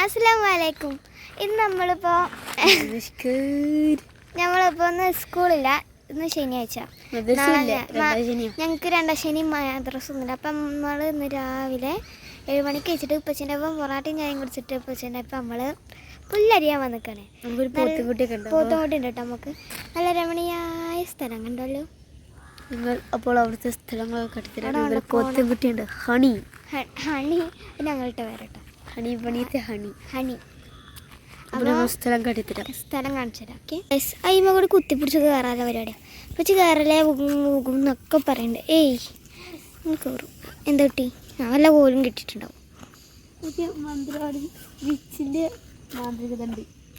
അസ്സലാം വലൈക്കും ഇന്ന് നമ്മളിപ്പോ നമ്മളിപ്പോ ഒന്ന് സ്കൂളില്ല. ഇന്ന് ശനിയാഴ്ച. ഞങ്ങൾക്ക് രണ്ടാം ശനി മദ്രസ ഒന്നുമില്ല അപ്പം നമ്മൾ ഇന്ന് രാവിലെ ഏഴ് മണിക്ക് വെച്ചിട്ട് ഉപ്പച്ചന്റെ ഒപ്പം പൊറാട്ടയും ചായയും കുടിച്ചിട്ട് ഉപ്പച്ചന്റെ അപ്പം നമ്മൾ പുല്ലരിയാൻ വന്നിക്കണേ. പോത്തുംകുട്ടി ഉണ്ട് ഉണ്ട്? കേട്ടോ നമുക്ക്. നല്ല രമണീയായ സ്ഥലം കണ്ടല്ലോ. നിങ്ങൾ അപ്പോൾ അവിടുത്തെ സ്ഥലങ്ങളൊക്കെ പോത്തുകുട്ടിയുണ്ട്. ഹണി. ഹണി. ഞങ്ങളുടെ പേര് കേട്ടോ ഹണി പണിയത്തെ ഹണി. ഹണി. സ്ഥലം കട്ടിത്തരാം സ്ഥലം കാണിച്ചു തരാം ഓക്കെ അയിമ കൂടെ കുത്തിപ്പിടിച്ച് കയറാതെ പരിപാടിയാണ് പിടിച്ച് കയറലേ ഉകും എന്നൊക്കെ പറയുന്നുണ്ട് ഏയ് നിങ്ങൾ കയറും എന്താ കിട്ടി? ആ വല്ല കോലും കിട്ടിയിട്ടുണ്ടാവും.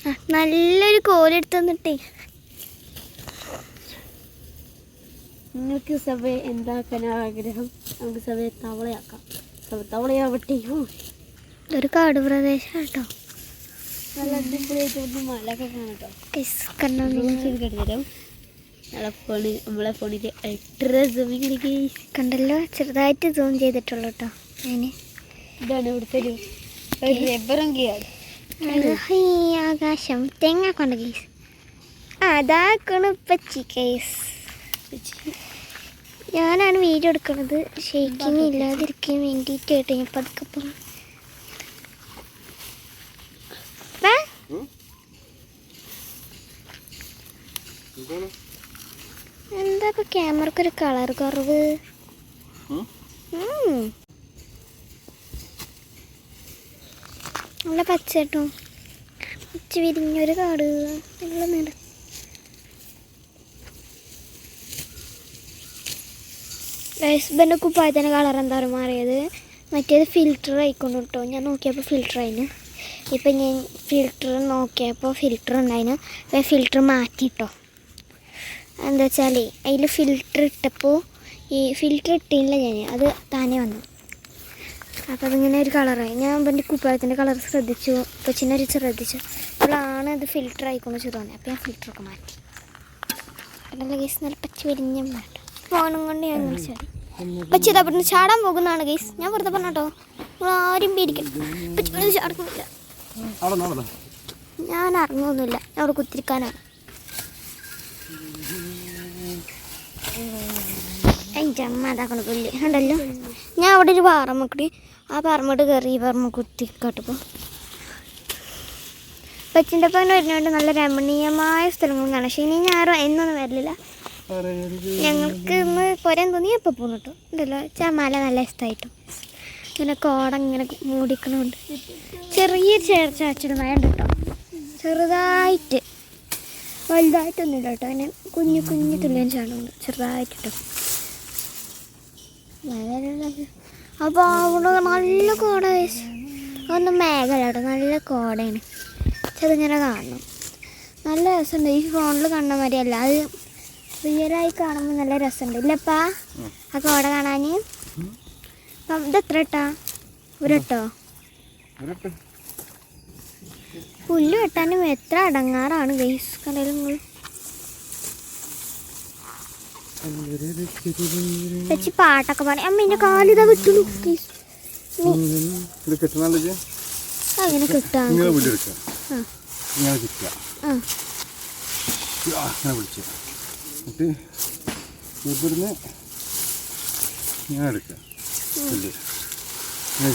ആ നല്ലൊരു കോലെടുത്ത് തന്നിട്ടേ. നിങ്ങൾക്ക് സഭയെ എന്താക്കാൻ ആഗ്രഹം? നമുക്ക് സഭയെ തവളയാക്കാം. സഭ തവളയാവട്ടെ. ഇതൊരു കാട് പ്രദേശം കേട്ടോ നല്ല അടിപൊളിയായിട്ട് ഇവിടുന്ന് മലയൊക്കെ കാണട്ടോ കണ്ണു കട്ടിത്തരാം നമ്മളെ ഫോണ് നമ്മളെ ഫോണിൽ അൾട്രാ സൂമിങ് കണ്ടല്ലോ? ചെറുതായിട്ട് സൂം ചെയ്തിട്ടുള്ളൂ കേട്ടോ ഞാൻ ഇതാണ് ഇവിടുത്തെ ഒരു റബ്ബറും ആകാശം. തേങ്ങ കൊണ്ട് കേസ് അതാക്കണ പച്ചി കേസ് ഞാനാണ് വീഡിയോ എടുക്കുന്നത് ഷെയ്ക്കിങ് ഇല്ലാതിരിക്കാൻ വേണ്ടിയിട്ട് കേട്ടോ ഞാൻ പതുക്കെ പോകും വാ. എന്താ ഇപ്പൊ ക്യാമറക്ക് ഒരു കളർ കുറവ്. നല്ല പച്ച കേട്ടോ ഉച്ച വിരിഞ്ഞൊരു കാട്. നല്ല നിറ. ഹസ്ബൻഡ് കുപ്പായത്തിന്റെ കളർ എന്താ പറയുക മാറിയത്. മറ്റേത് ഫിൽറ്റർ ആയിക്കൊണ്ട് കേട്ടോ ഞാൻ നോക്കിയപ്പോൾ ഫിൽറ്റർ ആയിന്. ഇപ്പം ഞാൻ ഫിൽറ്റർ നോക്കിയപ്പോൾ ഫിൽറ്റർ ഉണ്ടായിന്. ഫിൽറ്റർ മാറ്റിട്ടോ. എന്താ വെച്ചാൽ അതിൽ ഫിൽറ്റർ ഇട്ടപ്പോൾ ഈ ഫിൽറ്റർ ഇട്ടില്ല ഞാൻ അത് താനേ വന്നു. അപ്പോൾ അതിങ്ങനെ ഒരു കളറായി ഞാൻ എന്റെ കുപ്പായത്തിന്റെ കളർ ശ്രദ്ധിച്ചു കൊച്ചിനെ ഒരു ശ്രദ്ധിച്ചു. അപ്പോഴാണ് അത് ഫിൽറ്റർ ആയിക്കൊണ്ട് വെച്ച് തോന്നി അപ്പോൾ ഞാൻ ഫിൽറ്ററൊക്കെ മാറ്റി. നല്ല ഗേസ് നല്ല പച്ച വരിഞ്ഞ വേണ്ട ഫോണും കൊണ്ട് ഞാൻ വിളിച്ചു പച്ച അവിടെ നിന്ന് ചാടാൻ പോകുന്നതാണ് ഗേസ് ഞാൻ വെറുതെ പറഞ്ഞോ നിങ്ങൾ ആരും പേടിക്കണം പച്ച ചാടുന്നില്ല. ഞാൻ അറിഞ്ഞൊന്നുമില്ല. ഞാൻ അവിടെ കുത്തിരിക്കാനാണ്. എന്റെ അമ്മ അതാക്കണ പുല്ല്. ഉണ്ടല്ലോ ഞാൻ അവിടെ ഒരു പാറമ്മക്കൂടി ആ പാറമ്മോട്ട് കയറി ഈ പാറമ്മ കുത്തി കാട്ടിപ്പോൾ പച്ചിന്റെ ഒപ്പം വരുന്നതുകൊണ്ട് നല്ല രമണീയമായ സ്ഥലങ്ങളും കാണാം. ഇനി ഞാനോ എന്നൊന്നും വരില്ല. ഞങ്ങൾക്ക് ഇന്ന് പോരാൻ തോന്നി എപ്പോൾ പോകുന്നു കേട്ടോ ഉണ്ടല്ലോ ചാമല നല്ല ഇഷ്ടമായിട്ടും ഇങ്ങനെ കോട ഇങ്ങനെ മൂടിക്കണമുണ്ട് ചെറിയ ചേർച്ച അച്ഛനും മഴ ഉണ്ട് കേട്ടോ ചെറുതായിട്ട്. വലുതായിട്ടൊന്നുമില്ല കേട്ടോ. അങ്ങനെ കുഞ്ഞു കുഞ്ഞു തുള്ളിയൻ ചാണകമുണ്ട് ചെറുതായിട്ടോ അപ്പൊ അപ്പോൾ അവിടെ നല്ല കോട വെച്ച് അതൊന്നും മേഘല കേട്ടോ. നല്ല കോടയാണ്. ചെറുങ്ങനെ കാണണം നല്ല രസമുണ്ട്. ഈ ഫോണിൽ കാണുന്ന മാതിരിയല്ല. അത് റിയലായി കാണുമ്പോൾ നല്ല രസമുണ്ട്. ഇല്ലപ്പാ ആ കോട കാണാൻ അപ്പം ഇത് എത്ര ഇട്ടാ ഒരിട്ടോ. പുല്ല് വെട്ടാനും എത്ര അടങ്ങാറാണ് ഗൈസ് നിങ്ങൾ പാട്ടൊക്കെ പാടി. അമ്മ എന്റെ കാലിതാ വിട്ടുള്ളൂ അങ്ങനെ കിട്ടാ. അങ്ങനെ വിളിച്ചു എന്നിട്ട് ഇവിടുന്ന് ഇങ്ങനെ എടുക്കുക പുല്ല്. ഇങ്ങനെ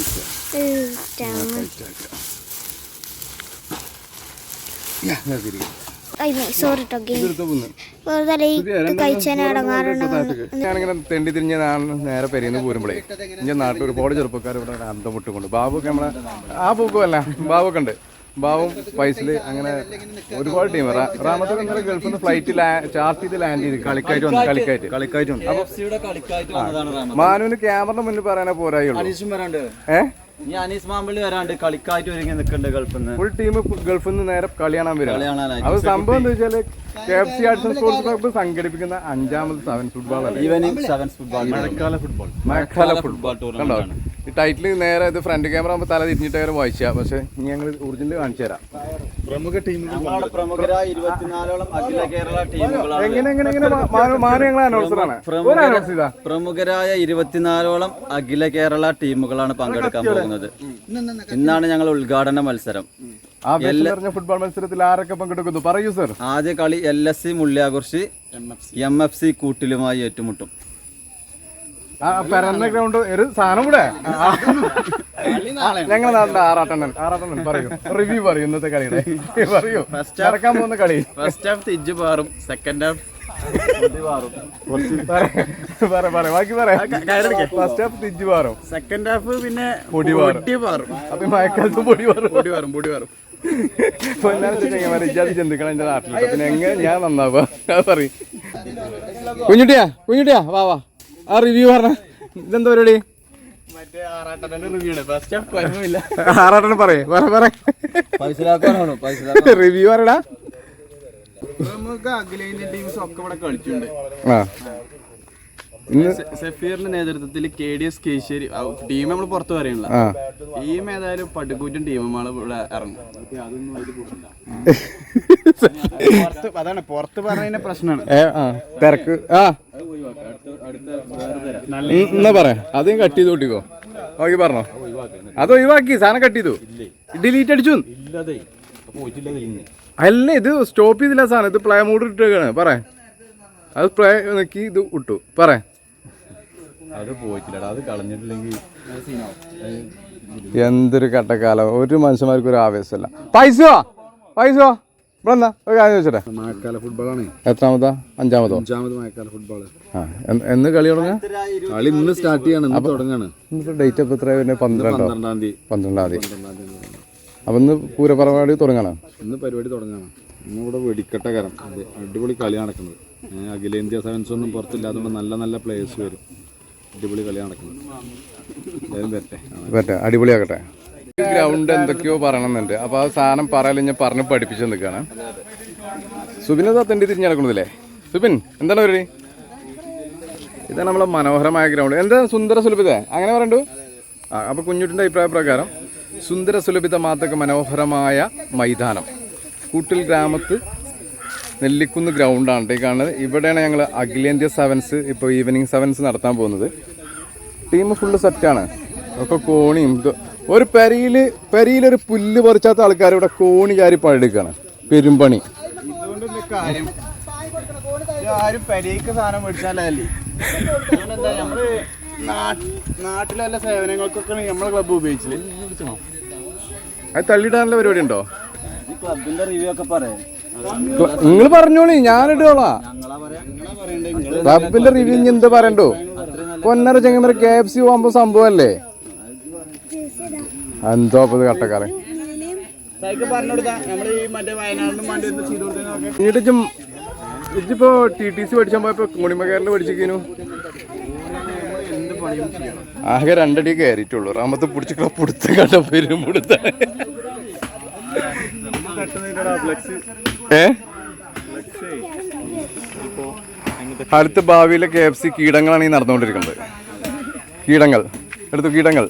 ഞാനിങ്ങനെ തെണ്ടി തിരിഞ്ഞ നേരെ പെരിന്ന് പോരുമ്പോഴേ ഞാൻ നാട്ടിൽ ഒരുപാട് ചെറുപ്പക്കാർ ഇവിടെ അന്തം വിട്ടുകൊണ്ട് ബാബുക്ക് നമ്മളെ ആ പൂക്കുമല്ല ബാബുക്ക് ഉണ്ട്. ബാബും പൈസൽ അങ്ങനെ ഒരുപാട് ടീം റാമത്തൊക്കെ ഇന്നലെ ഗൾഫിൽ നിന്ന് ഫ്ലൈറ്റ് ചാർട്ട് ചെയ്ത് ലാൻഡ് ചെയ്ത് കളിക്കായിട്ട് വന്നു കളിക്കായിട്ട് കളിക്കായിട്ട്. മാനുവിന് ക്യാമറ മുന്നിൽ പറയാനേ പോരായുള്ളൂ. ഏഹ് ഇനി അനീസ് മാമ്പള്ളി വരാണ്ട് കളിക്കായിട്ട് ഒരുങ്ങി നിൽക്കുന്നുണ്ട് ഗൾഫിൽ നിന്ന്. ഫുൾ ടീം ഗൾഫിൽ നിന്ന് നേരെ കളി കാണാൻ വരിക. അത് സംഭവം എന്താ വെച്ചാൽ K F C arts sports club സംഘടിപ്പിക്കുന്ന അഞ്ചാമത് സെവൻ ഫുട്ബോൾ അല്ല? ഈവനിങ് സെവൻസ് ഫുട്ബോൾ മഴക്കാല ഫുട്ബോൾ മഴക്കാല ഫുട്ബോൾ ഫുട്ബോൾ ടൂർണമെന്റ് ഈ ടൈറ്റിൽ നേരെ ഇത് ഫ്രണ്ട് ക്യാമറ ആകുമ്പോൾ തല തിരിഞ്ഞിട്ട് വരെ വായിച്ചാൽ പക്ഷേ ഇനി ഞങ്ങൾ ഒറിജിനൽ കാണിച്ചു തരാം. പ്രമുഖ പ്രമുഖരായ ഇരുപത്തിനാലോളം അഖില കേരള ടീമുകളാണ് പ്രമുഖരായ ഇരുപത്തിനാലോളം അഖില കേരള ടീമുകളാണ് പങ്കെടുക്കാൻ പോകുന്നത്. ഇന്നാണ് ഞങ്ങൾ ഉദ്ഘാടന മത്സരം. ഫുട്ബോൾ മത്സരത്തിൽ ആരൊക്കെ പങ്കെടുക്കുന്നു? പറയൂ സർ ആദ്യ കളി L S C Mulliyakurissi M F C കൂട്ടിലുമായി ഏറ്റുമുട്ടും. പരന്ന ഗ്രൗണ്ട് ഒരു സാധനം കൂടെ. ഞങ്ങൾ നാട്ടിലെ ആറാട്ടണ്ണൻ. ആറാട്ടണ്ണൻ പറയൂ. റിവ്യൂ പറയൂ ഇന്നത്തെ കളിയുടെ. പറയൂ. നടക്കാൻ പോകുന്ന കളി. ഫസ്റ്റ് ഹാഫ് തിരിച്ചു പാറും. സെക്കൻഡ് ഹാഫ് ഫസ്റ്റ് ഹാഫ് തിരിച്ചു സെക്കൻഡ് ഹാഫ് പിന്നെ പൊടി പാറും. പൊടി അപ്പൊ മഴക്കാലത്ത് പൊടി പൊടി പാറും പൊടി പാറും. ഇജാതി ജന്തുക്കളെ എന്റെ നാട്ടിലുണ്ട് പിന്നെ എങ്ങനെ ഞാൻ നന്നാവുക? പറയും. കുഞ്ഞുട്ടിയാ കുഞ്ഞുട്ടിയാ വാ വാ. ആ റിവ്യൂ പറഞ്ഞ. ഇതെന്താ പരിപാടി? ആറാട്ടന് പറയേ പറ പറ. റിവ്യൂ പറയടാ. നമുക്ക് അഖിലേന്ത്യൻ ടീംസ് ഒക്കെ ഇവിടെ കളിച്ചിട്ടുണ്ട്. ആ. സെഫീറിന്റെ നേതൃത്വത്തിൽ K D S Kesseri team നമ്മൾ പുറത്തു പറയണില്ല ആ. ടീം ഏതായാലും പടുകൂറ്റൻ ടീമുമാണ് ഇവിടെ ഇറങ്ങും. അതാണ് പുറത്ത് പറഞ്ഞതിന്റെ പ്രശ്നമാണ്. തിരക്ക്. ആ. എന്നാ പറയാ? അതും കട്ട് ചെയ്ത് കൂട്ടിക്കോ. ഓക്കെ പറഞ്ഞോ. അത് ഒഴിവാക്കി സാധനം കട്ട് ചെയ്തു. ഡിലീറ്റ് അടിച്ചു. അല്ല ഇത് സ്റ്റോപ്പ് ചെയ്തില്ല സാധനം. ഇത് പ്ലേ മൂഡ് ഇട്ടേക്കാണ്. പറ. അത് പ്ലേ നോക്കി ഇത് ഇട്ടു. പറ. അത് പോയിട്ടില്ലടാ അത് കളഞ്ഞിട്ടില്ലെങ്കിൽ എന്തൊരു കട്ടക്കാലം. ഒരു മനുഷ്യന്മാർക്ക് ഒരു ആവേശമല്ല. പൈസ പൈസ ഇവിടെ എന്താ ഒരു കാര്യം ചോദിച്ചട്ടെ? മഴക്കാല ഫുട്ബോളാണ്. എത്രാമതാ? അഞ്ചാമതോ? അഞ്ചാമത് മഴക്കാല ഫുട്ബോൾ ആ എന്ന് കളി തുടങ്ങാ? കളി ഇന്ന് സ്റ്റാർട്ട് ചെയ്യാണ് ഇന്ന് തുടങ്ങാണ്. ഡേറ്റ് ഇപ്പൊ എത്ര വരുന്നത്? പന്ത്രണ്ടോ? പന്ത്രണ്ടാം തീയതി. പന്ത്രണ്ടാം തീയതി. അപ്പൊ ഇന്ന് പരിപാടി തുടങ്ങണം? ഇന്ന് പരിപാടി തുടങ്ങാണ്. ഇന്ന് ഇവിടെ വെടിക്കെട്ട കരം. അടിപൊളി കളി നടക്കുന്നത്. അഖിലേന്ത്യാ സെവൻസ് ഒന്നും പുറത്തില്ലാത്തതുകൊണ്ട് നല്ല നല്ല പ്ലേയേഴ്സ് വരും. അടിപൊളി കളി നടക്കുന്നത്. പറ്റേ അടിപൊളിയാക്കട്ടെ ഗ്രൗണ്ട് എന്തൊക്കെയോ പറയണമെന്നുണ്ട് അപ്പൊ ആ സാധനം പറയല ഞാൻ പറഞ്ഞ് പഠിപ്പിച്ചു നിൽക്കുകയാണ്. സുബിനെ തത്തേണ്ടി തിരിഞ്ഞ് നടക്കണതില്ലേ സുബിൻ എന്താണ് പരിപാടി? ഇതാണ് നമ്മളെ മനോഹരമായ ഗ്രൗണ്ട് എന്താ സുന്ദര സുലഭിത? അങ്ങനെ പറയണ്ടു? ആ അപ്പൊ കുഞ്ഞുട്ടിന്റെ അഭിപ്രായ പ്രകാരം സുന്ദര സുലഭിത മാത്രമൊക്കെ മനോഹരമായ മൈതാനം. കൂട്ടിൽ ഗ്രാമത്ത് നെല്ലിക്കുന്ന് ഗ്രൗണ്ടാണ്. ഈ കാണുന്നത്. ഇവിടെയാണ് ഞങ്ങൾ അഖിലേന്ത്യാ സെവൻസ് ഇപ്പോൾ ഈവനിങ് സെവൻസ് നടത്താൻ പോകുന്നത്. ടീം ഫുള്ള് സെറ്റാണ് ഒക്കെ കോണിയും ഒരു പെരയിൽ പെരയിലൊരു പുല്ല് പറിച്ചാത്ത ആൾക്കാർ ഇവിടെ കോണി കാരി പണിയെടുക്കുകയാണ് പെരുമ്പണി. ആരും സാധനം മേടിച്ചാലല്ലേ? സേവനങ്ങൾക്കൊക്കെ നമ്മളെ ക്ലബ്ബ് ഉപയോഗിച്ചില്ലേ അത് തള്ളിയിടാനുള്ള പരിപാടി ഉണ്ടോ? ക്ലബിന്റെ റിവ്യൂ ഒക്കെ പറയാം. നിങ്ങൾ പറഞ്ഞോളി ഞാനിട്ടോളാ ക്ലബിന്റെ റിവ്യൂ എന്ത് പറയണ്ടോ? പൊന്നര ചെങ്ങന്നര കെ എഫ് സി പോകുമ്പോ സംഭവല്ലേ? എന്തോ അപ്പൊ കട്ടക്കാലം കൊടുത്താ ഇജ്ജിപ്പോ ടി ടി സി പഠിച്ചാൽ പോയപ്പോ കുണിമകേരള പഠിച്ചിരിക്കുന്നു ആകെ രണ്ടടി കയറിയിട്ടുള്ളൂ റാമത്ത് പിടിച്ചിട്ടുള്ള പുടുത്ത കണ്ട പെരും പുടുത്ത ഏ? അടുത്ത ഭാവിയിലെ കെ എഫ് സി കീടങ്ങളാണ് ഈ നടന്നുകൊണ്ടിരിക്കുന്നത്. കീടങ്ങൾ. എടുത്തു കീടങ്ങൾ.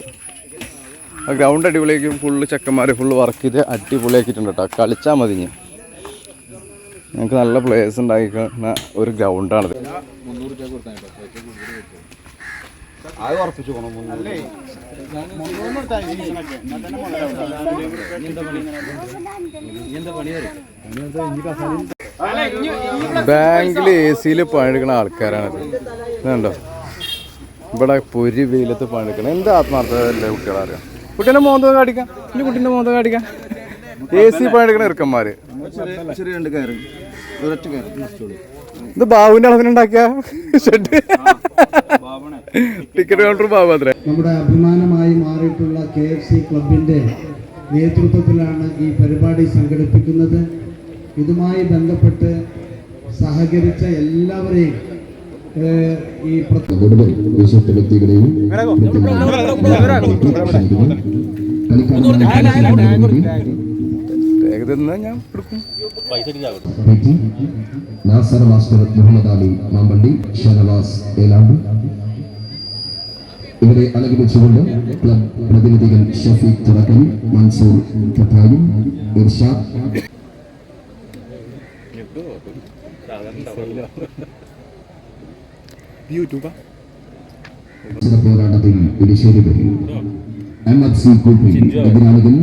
ഗ്രൗണ്ട് അടിപൊളിയാക്കി ഫുള്ള് ചെക്കന്മാർ ഫുള്ള് വർക്ക് ചെയ്ത് അടിപൊളിയാക്കിയിട്ടുണ്ട് കേട്ടോ കളിച്ചാൽ മതി ഞങ്ങൾക്ക് നല്ല പ്ലേസ് ഉണ്ടായിരിക്കുന്ന ഒരു ഗ്രൗണ്ടാണിത് ബാങ്കിൽ എ സിയിൽ പണിയെടുക്കുന്ന ആൾക്കാരാണത്. ഇതുണ്ടോ? ഇവിടെ പൊരി വെയിലത്ത് പണിയെടുക്കണം. എന്ത് ആത്മാർത്ഥതല്ലേ കുട്ടികളറിയാം? കുട്ടീന്റെ മോന്തോ കാണിക്കാം. ഇനി കുട്ടീന്റെ മോന്തോ കാണിക്കാം. എ സി പണിയെടുക്കണ ഇറക്കന്മാര് ചെറിയ രണ്ട് കയറി. ഒരൊറ്റ കയറി. ഇത് ബാബുവിന്റെ അളവിനുണ്ടാക്കിയ ഷെഡ് ടിക്കറ്റ് കൗണ്ടർ ബാബു അത്ര നമ്മുടെ അഭിമാനമായി മാറിയിട്ടുള്ള കെ എഫ് സി ക്ലബിന്റെ നേതൃത്വത്തിലാണ് ഈ പരിപാടി സംഘടിപ്പിക്കുന്നത് ഇതുമായി ബന്ധപ്പെട്ട് സഹകരിച്ച എല്ലാവരെയും ഈ പ്രത്യേക കൂടുതൽ വിശിഷ്ട വ്യക്തികളെയും ഏകദേശം ഞാൻ കൊടുക്കും? നാസർ മാസ്റ്റർ മുഹമ്മദ് അലി മാമ്പള്ളി ഷനവാസ് ഏലാണ്ട്. ഇവരെ അലങ്കരിച്ചുകൊണ്ട് ക്ലബ് പ്രതിനിധികൾ ഷഫീഖ് തുറക്കൽ മൻസൂർ കഥായും ഇർഷാദ്. പോരാട്ടത്തിൽ എം എഫ് സി കൂപ്പിൽ എതിരാളികൾ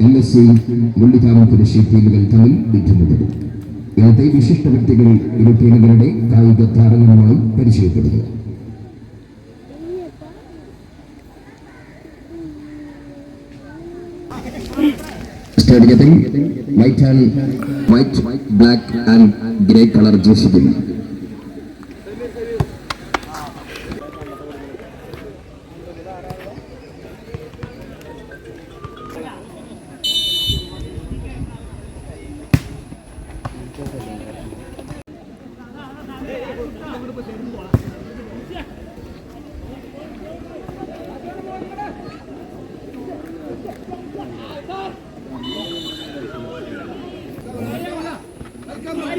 എൽ എസ് സി മുള്ളിക്കാവൻ ഷെഫീലുകൾ തമ്മിൽ ഏറ്റുമുട്ടും ഇന്നത്തെ വിശിഷ്ട വ്യക്തികൾ ടീമുകളുടെ കായിക താരങ്ങളുമായി പരിചയപ്പെടുക സ്റ്റേഡിയത്തിൽ white and white black and grey colour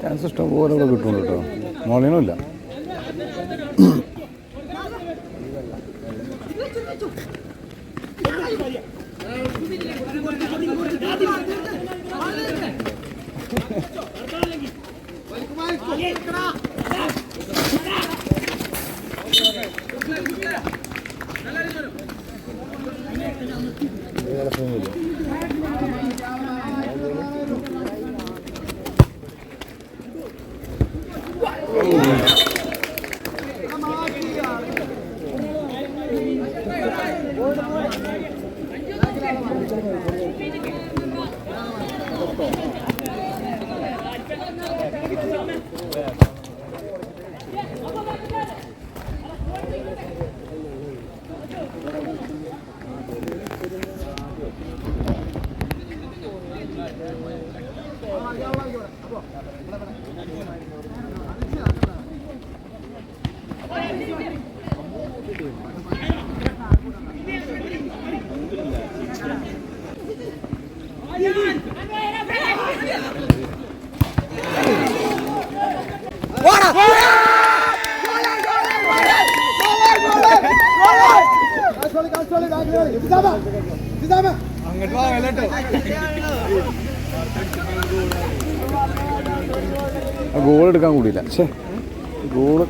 chance ഇഷ്ടം പോലെ കിട്ടുന്നുണ്ട് കേട്ടോ. മോളിനും ഇല്ല. Thank you. ഗോൾ എടുക്കാൻ കൂടിയില്ല. പക്ഷേ ഗോൾ